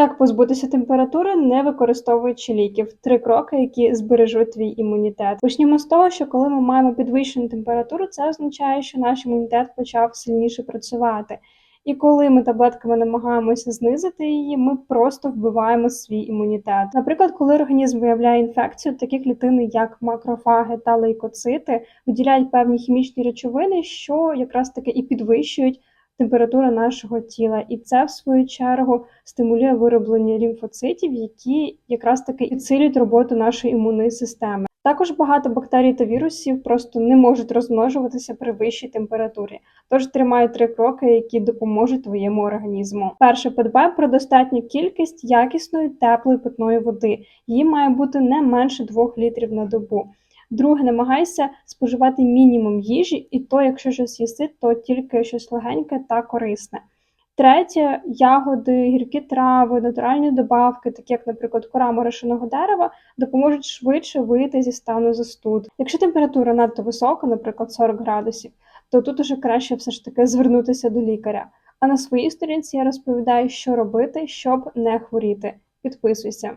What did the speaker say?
Як позбутися температури, не використовуючи ліків? Три кроки, які збережуть твій імунітет. Почнімо з того, що коли ми маємо підвищену температуру, це означає, що наш імунітет почав сильніше працювати. І коли ми таблетками намагаємося знизити її, ми просто вбиваємо свій імунітет. Наприклад, коли організм виявляє інфекцію, такі клітини, як макрофаги та лейкоцити, виділяють певні хімічні речовини, що якраз таки і підвищують температуру нашого тіла, і це в свою чергу стимулює вироблення лімфоцитів, які якраз таки підсилюють роботу нашої імунної системи. Також багато бактерій та вірусів просто не можуть розмножуватися при вищій температурі. Тож тримай три кроки, які допоможуть твоєму організму. Перше, подбай про достатню кількість якісної теплої питної води. Її має бути не менше 2 літрів на добу. Друге, намагайся споживати мінімум їжі, і то, якщо щось їси, то тільки щось легеньке та корисне. Третє, ягоди, гіркі трави, натуральні добавки, такі як, наприклад, кора морошиного дерева, допоможуть швидше вийти зі стану застуд. Якщо температура надто висока, наприклад, 40 градусів, то тут уже краще все ж таки звернутися до лікаря. А на своїй сторінці я розповідаю, що робити, щоб не хворіти. Підписуйся.